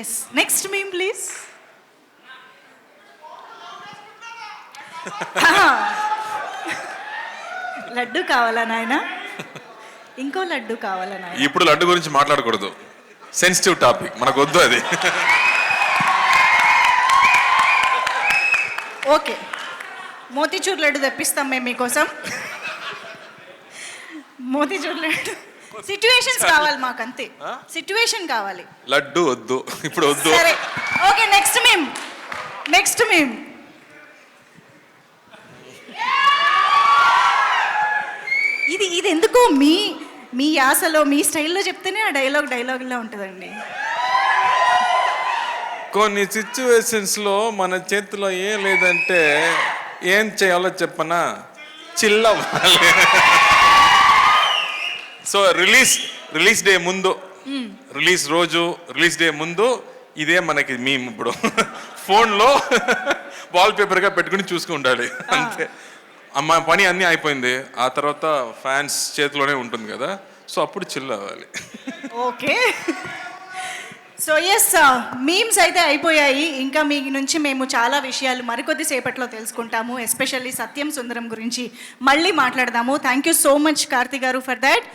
Yes next meme please laddu కావాలా నాయన? ఇంకో లడ్డు కావాలా నాయన? ఇప్పుడు లడ్డు గురించి మాట్లాడకూడదు. సెన్సిటివ్ టాపిక్ మనకు వద్దు అది. ఓకే. మోతీచూర్ లడ్డు తెప్పిస్తాం మేము మీకోసం. మోతీచూర్ లడ్డు సిట్యువేషన్స్ కావాలి మాకు అంతే సిట్యువేషన్ కావాలి. లడ్డు వద్దు. ఇప్పుడు వద్దు. సరే. ఓకే నెక్స్ట్ మేము నెక్స్ట్ మేము ఇది ఇది ఎందుకో? మీ మీ యాసలో మీ స్టైల్లో చెప్తేనే ఆ డైలాగ్ డైలాగ్లా ఉంటుందండి. కొన్ని సిచ్యువేషన్స్లో మన చేతిలో ఏం లేదంటే ఏం చేయాలో చెప్పనా? చిల్లవ్వాలి. సో రిలీజ్ రిలీజ్ డే ముందు రిలీజ్ రోజు రిలీజ్ డే ముందు ఇదే మనకి మేము ఇప్పుడు. ఫోన్లో వాల్ పేపర్గా పెట్టుకుని చూసుకు ఉండాలి. అంతే. అమ్మ పని అన్నీ అయిపోయింది. ఆ తర్వాత ఫ్యాన్స్ చేతిలోనే ఉంటుంది కదా. సో అప్పుడు చిల్ అవ్వాలి. ఓకే. సో ఎస్ మీమ్స్ అయితే అయిపోయాయి. ఇంకా మీ నుంచి మేము చాలా విషయాలు మరికొద్ది సేపట్లో తెలుసుకుంటాము. ఎస్పెషల్లీ సత్యం సుందరం గురించి మళ్ళీ మాట్లాడదాము. Thank you so much Karthi garu for that